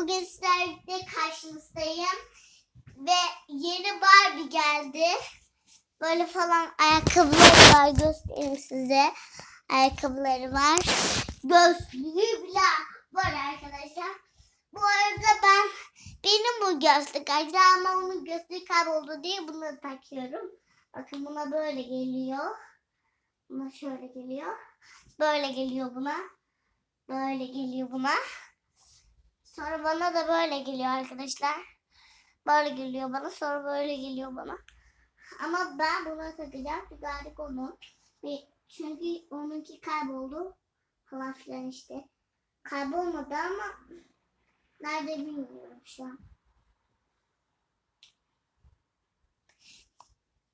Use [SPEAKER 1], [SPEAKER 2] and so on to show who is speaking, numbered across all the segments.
[SPEAKER 1] Bugün sizlerle karşınızdayım. Ve yeni Barbie geldi. Böyle falan ayakkabıları var. Göstereyim size. Ayakkabıları var. Gözlüğü bile var arkadaşlar. Bu arada ben benim bu gözlük acaba ama onun gözlüğü kayboldu diye bunu takıyorum. Bakın buna böyle geliyor. Buna şöyle geliyor. Böyle geliyor buna. Böyle geliyor buna. Sonra bana da böyle geliyor arkadaşlar. Böyle geliyor bana. Sonra böyle geliyor bana. Ama ben buna takacağım. Çünkü artık onun. Ve çünkü onunki kayboldu. Falan filan işte. Kaybolmadı ama nerede bilmiyorum şu an.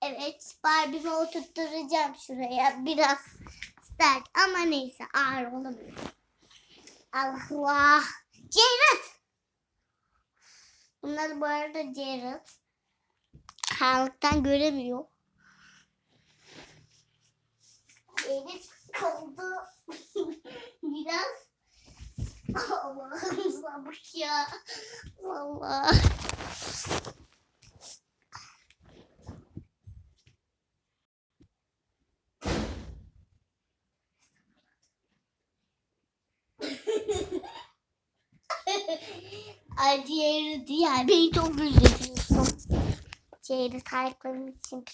[SPEAKER 1] Evet, Barbie'mi oturtturacağım şuraya. Biraz sert ama neyse ağır olabilir. Allah. Jared. Bunlar bu arada Jared. Karanlıktan göremiyor. Jared kaldı. Biraz. Allah'ım sabır ya. Allah. Ay diğeri diğer beni çok üzülüyorsun. Diğeri sayıklarım için.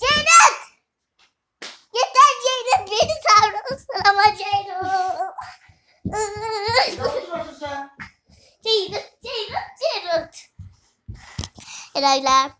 [SPEAKER 1] Ceylan! Yeter Ceylan beni savrulsun ama Ceylan. Ceylan, Ceylan, Ceylan. Herhalde.